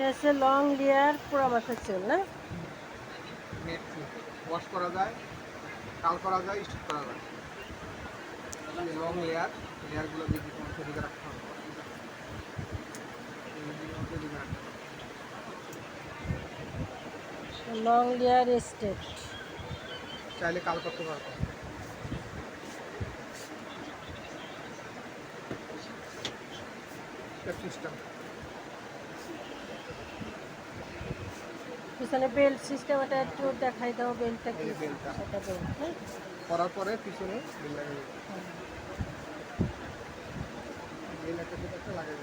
এটা হচ্ছে long layer পোড়ামাছের চুল না? ওয়াশ করা যায় কাল করা যায় স্টিচ করা যায়। লং লেয়ার লেয়ারগুলো দেখি তোমার রাখতে হবে। লং লেয়ার স্টেট চাইলে কাল করতে পারব সিস্টেম পিছনে বেল্ট সিস্টেম এটা একটু দেখাই দাও বেল্টটা কি বেল্টটা। বেল্ট হ্যাঁ করার পরে পিছনে বেল্ট লাগাই দেবো। বিল একটা লাগাই